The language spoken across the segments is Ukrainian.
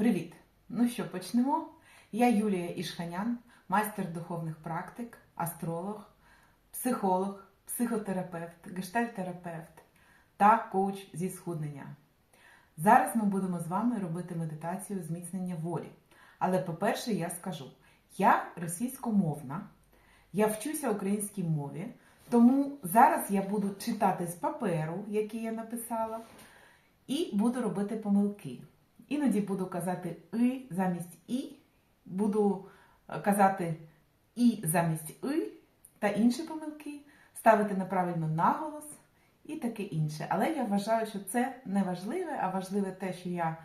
Привіт! Ну що, почнемо? Я Юлія Ішханян, майстер духовних практик, астролог, психолог, психотерапевт, гештальтерапевт та коуч зі схуднення. Зараз ми будемо з вами робити медитацію зміцнення волі. Але, по-перше, я скажу: я російськомовна, я вчуся українській мові, тому зараз я буду читати з паперу, який я написала, і буду робити помилки. Іноді буду казати и замість і, буду е, казати і замість и та інші помилки, ставити неправильно наголос і таке інше. Але я вважаю, що це не важливе, а важливе те, що я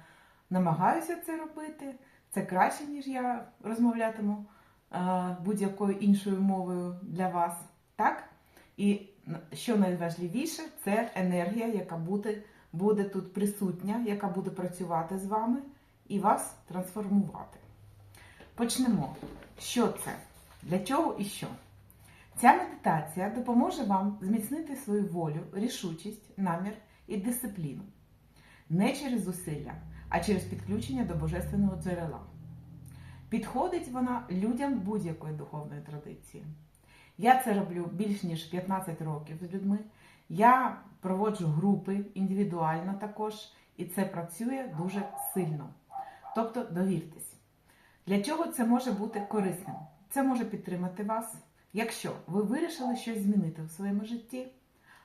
намагаюся це робити. Це краще, ніж я розмовлятиму е, будь-якою іншою мовою для вас. Так? І що найважливіше, це енергія, яка буде, буде тут присутня, яка буде працювати з вами і вас трансформувати. Почнемо. Що це? Для чого і що? Ця медитація допоможе вам зміцнити свою волю, рішучість, намір і дисципліну. Не через зусилля, а через підключення до божественного джерела. Підходить вона людям будь-якої духовної традиції. Я це роблю більш ніж 15 років з людьми. Я проводжу групи індивідуально також, і це працює дуже сильно. Тобто довіртесь. Для чого це може бути корисним? Це може підтримати вас, якщо ви вирішили щось змінити в своєму житті.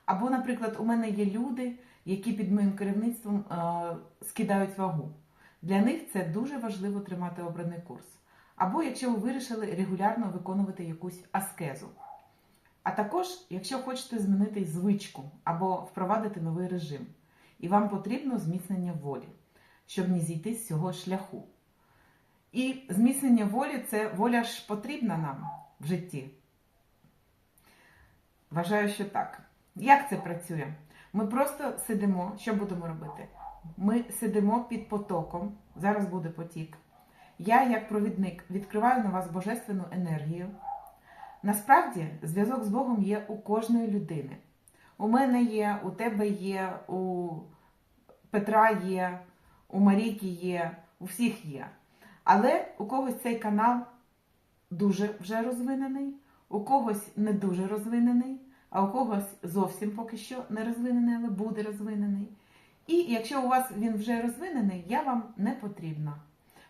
Або, наприклад, у мене є люди, які під моїм керівництвом е, скидають вагу. Для них це дуже важливо тримати обраний курс. Або якщо ви вирішили регулярно виконувати якусь аскезу. А також, якщо хочете змінити звичку або впровадити новий режим, і вам потрібно зміцнення волі, щоб не зійти з цього шляху. І зміцнення волі це воля ж потрібна нам в житті. Вважаю, що так. Як це працює? Ми просто сидимо, що будемо робити? Ми сидимо під потоком, зараз буде потік. Я, як провідник, відкриваю на вас божественну енергію. Насправді, зв'язок з Богом є у кожної людини. У мене є, у тебе є, у Петра є, у Марійки є, у всіх є. Але у когось цей канал дуже вже розвинений, у когось не дуже розвинений, а у когось зовсім поки що не розвинений, але буде розвинений. І якщо у вас він вже розвинений, я вам не потрібна.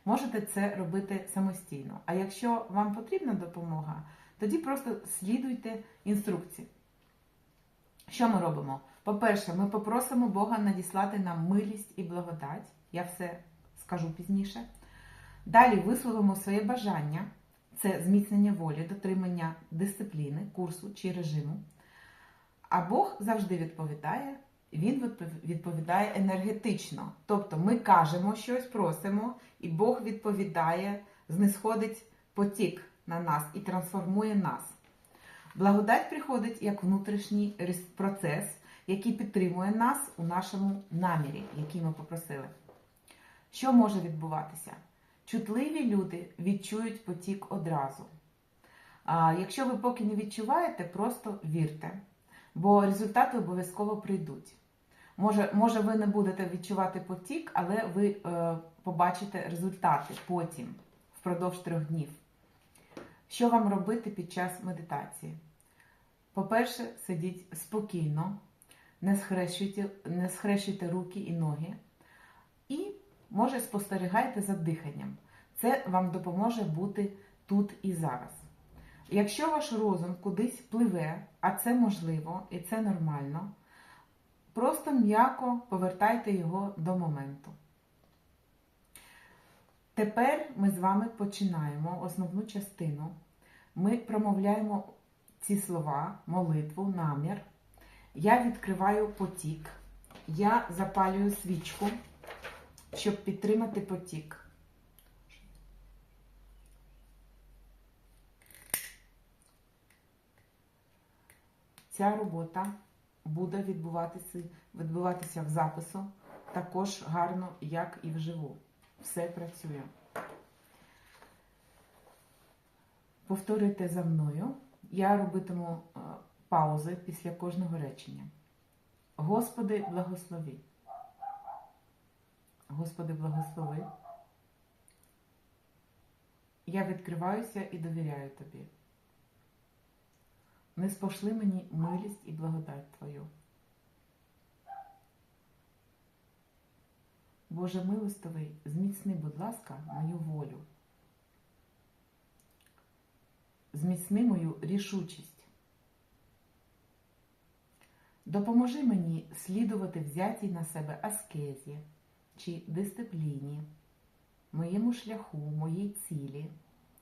Можете це робити самостійно. А якщо вам потрібна допомога, тоді просто слідуйте інструкції. Що ми робимо? По-перше, ми попросимо Бога надіслати нам милість і благодать. Я все скажу пізніше. Далі висловимо своє бажання, це зміцнення волі, дотримання дисципліни, курсу чи режиму. А Бог завжди відповідає, Він відповідає енергетично. Тобто ми кажемо щось, просимо, і Бог відповідає, знисходить потік на нас і трансформує нас. Благодать приходить як внутрішній процес, який підтримує нас у нашому намірі, який ми попросили. Що може відбуватися? Чутливі люди відчують потік одразу. А Якщо ви поки не відчуваєте, просто вірте, бо результати обов'язково прийдуть. Може, може, ви не будете відчувати потік, але ви е, побачите результати потім, впродовж трьох днів. Що вам робити під час медитації? По-перше, сидіть спокійно, не схрещуйте, не схрещуйте руки і ноги. І, може, спостерігайте за диханням. Це вам допоможе бути тут і зараз. Якщо ваш розум кудись пливе, а це можливо і це нормально, просто м'яко повертайте його до моменту. Тепер ми з вами починаємо основну частину. Ми промовляємо ці слова, молитву, намір. Я відкриваю потік, я запалюю свічку, щоб підтримати потік. Ця робота буде відбуватися, відбуватися в запису також гарно, як і вживу. Все працює. Повторюйте за мною. Я робитиму е, паузи після кожного речення. Господи, благослови. Господи, благослови. я відкриваюся і довіряю тобі. Не спошли мені милість і благодать Твою. Боже милостивий, зміцни, будь ласка, мою волю. Зміцни мою рішучість. Допоможи мені слідувати взятій на себе аскезі чи дисципліні, моєму шляху, моїй цілі,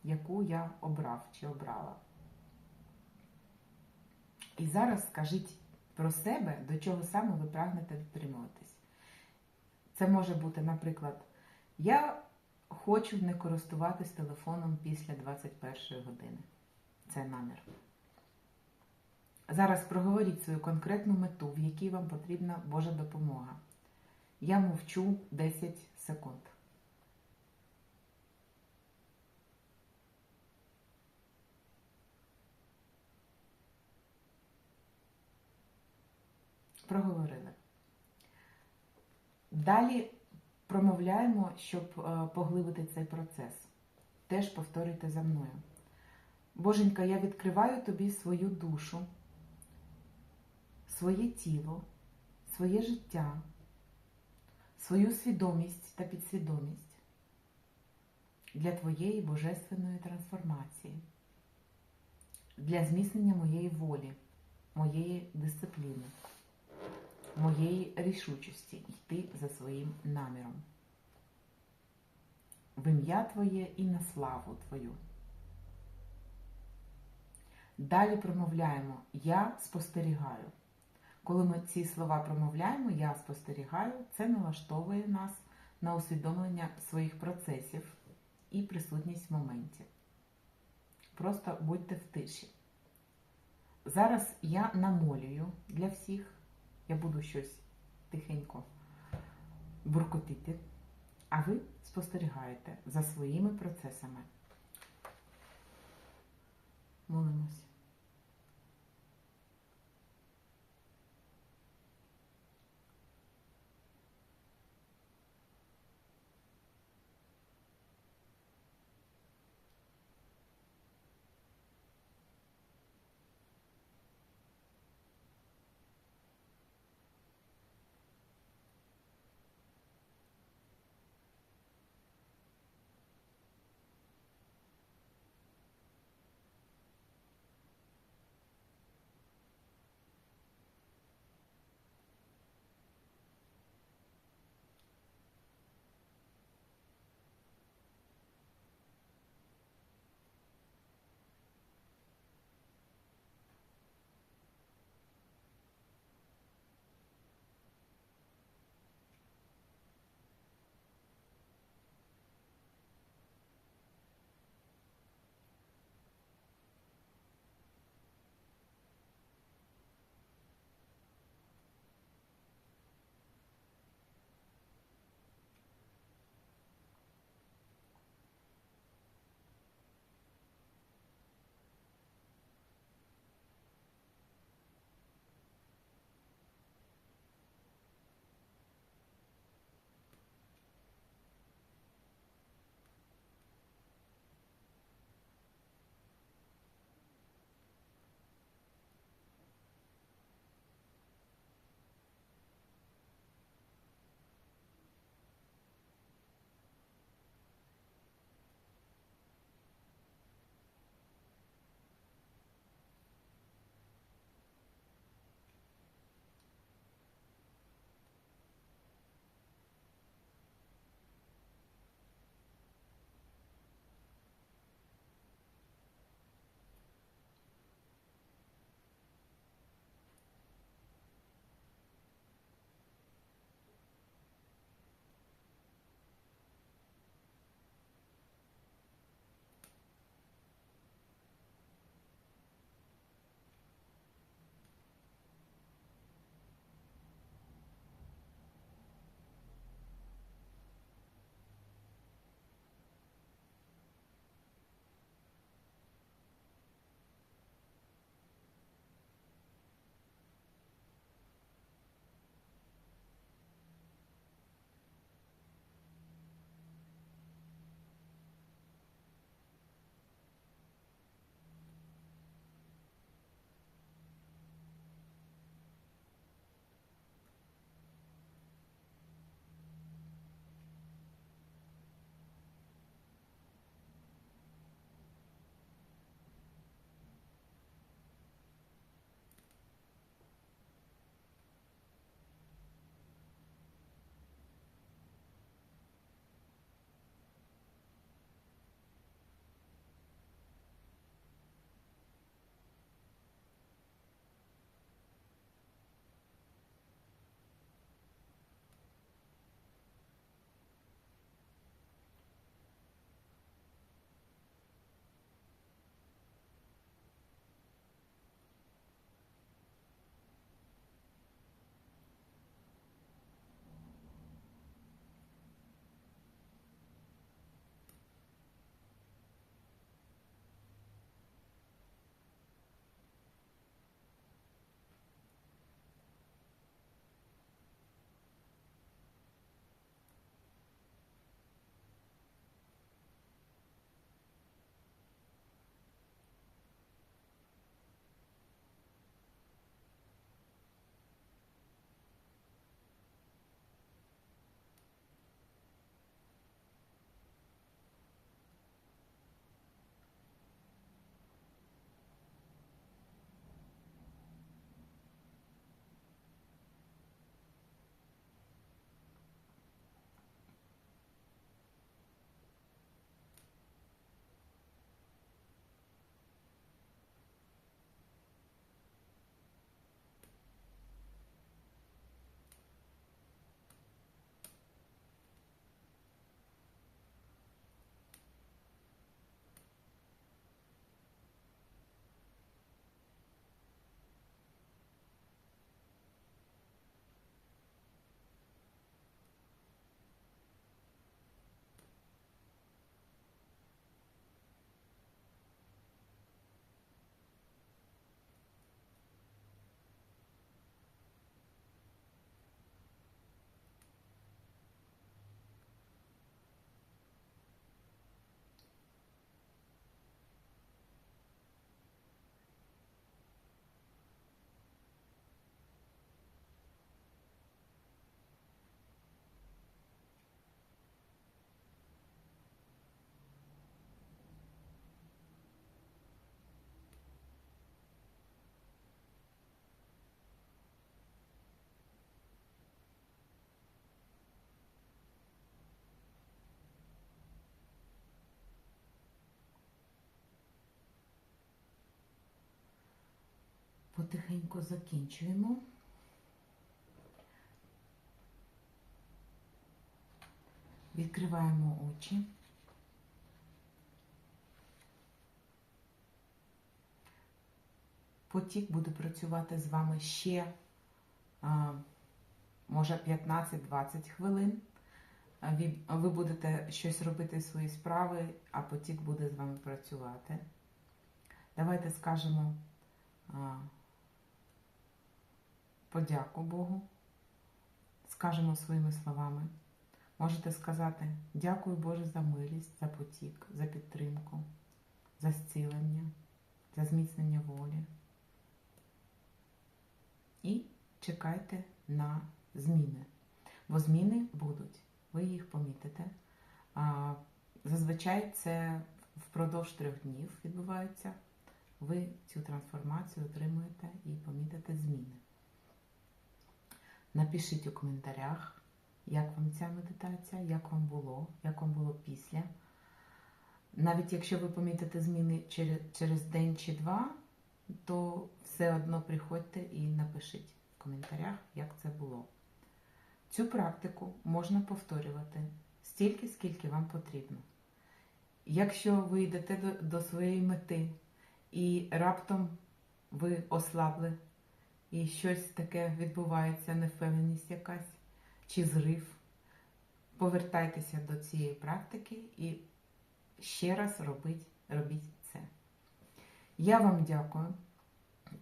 яку я обрав чи обрала. І зараз скажіть про себе, до чого саме ви прагнете дотримуватись. Це може бути, наприклад, я хочу не користуватись телефоном після 21 години. Це намір. Зараз проговоріть свою конкретну мету, в якій вам потрібна Божа допомога. Я мовчу 10 секунд. Проговорили. Далі промовляємо, щоб е, поглибити цей процес. Теж повторюйте за мною. Боженька, я відкриваю тобі свою душу, своє тіло, своє життя, свою свідомість та підсвідомість для твоєї божественної трансформації, для зміцнення моєї волі, моєї дисципліни, моєї рішучості йти за своїм наміром. В ім'я Твоє і на славу Твою. Далі промовляємо Я спостерігаю. Коли ми ці слова промовляємо, я спостерігаю, це налаштовує нас на усвідомлення своїх процесів і присутність в моменті. Просто будьте в тиші. Зараз я намолюю для всіх, я буду щось тихенько буркотити, а ви спостерігаєте за своїми процесами. Молимось. Потихеньку закінчуємо. Відкриваємо очі. Потік буде працювати з вами ще, може, 15-20 хвилин. Ви, будете щось робити свої справи, а потік буде з вами працювати. Давайте скажемо подяку Богу. Скажемо своїми словами. Можете сказати дякую Боже за милість, за потік, за підтримку, за зцілення, за зміцнення волі. І чекайте на зміни. Бо зміни будуть, ви їх помітите. Зазвичай це впродовж трьох днів відбувається. Ви цю трансформацію отримуєте і помітите зміни. Напишіть у коментарях, як вам ця медитація, як вам було, як вам було після. Навіть якщо ви помітите зміни через, через день чи два, то все одно приходьте і напишіть в коментарях, як це було. Цю практику можна повторювати стільки, скільки вам потрібно. Якщо ви йдете до, до своєї мети і раптом ви ослабли, і щось таке відбувається, невпевненість якась чи зрив, повертайтеся до цієї практики і ще раз робіть, робіть це. Я вам дякую.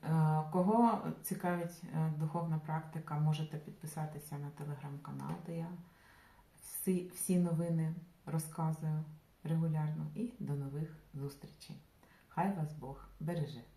Е, Кого цікавить е, духовна практика, можете підписатися на телеграм-канал, де я всі, всі новини розказую регулярно. І до нових зустрічей. Хай вас Бог береже!